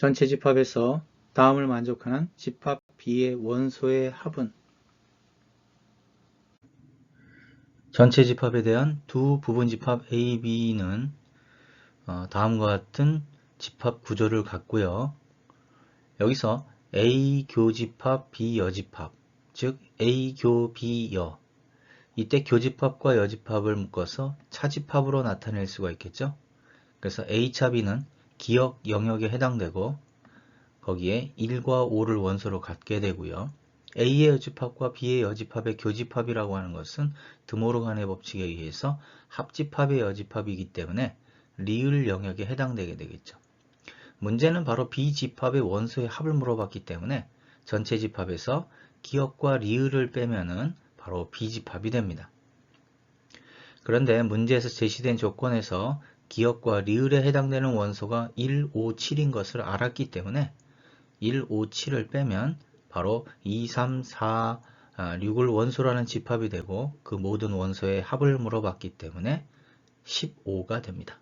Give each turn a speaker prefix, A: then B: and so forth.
A: 전체 집합에서 다음을 만족하는 집합 B의 원소의 합은 전체 집합에 대한 두 부분 집합 A, B는 어, 다음과 같은 집합 구조를 갖고요. 여기서 A 교집합, B 여집합, 즉 A 교 B 여 이때 교집합과 여집합을 묶어서 차집합으로 나타낼 수가 있겠죠. 그래서 A차 B는 기억 영역에 해당되고 거기에 1과 5를 원소로 갖게 되고요. A의 여집합과 B의 여집합의 교집합이라고 하는 것은 드모르간의 법칙에 의해서 합집합의 여집합이기 때문에 리을 영역에 해당되게 되겠죠. 문제는 바로 B집합의 원소의 합을 물어봤기 때문에 전체 집합에서 기억과 리을을 빼면은 바로 B집합이 됩니다. 그런데 문제에서 제시된 조건에서 기억과 리을에 해당되는 원소가 1, 5, 7인 것을 알았기 때문에 1, 5, 7을 빼면 바로 2, 3, 4, 6을 원소라는 집합이 되고 그 모든 원소의 합을 물어봤기 때문에 15가 됩니다.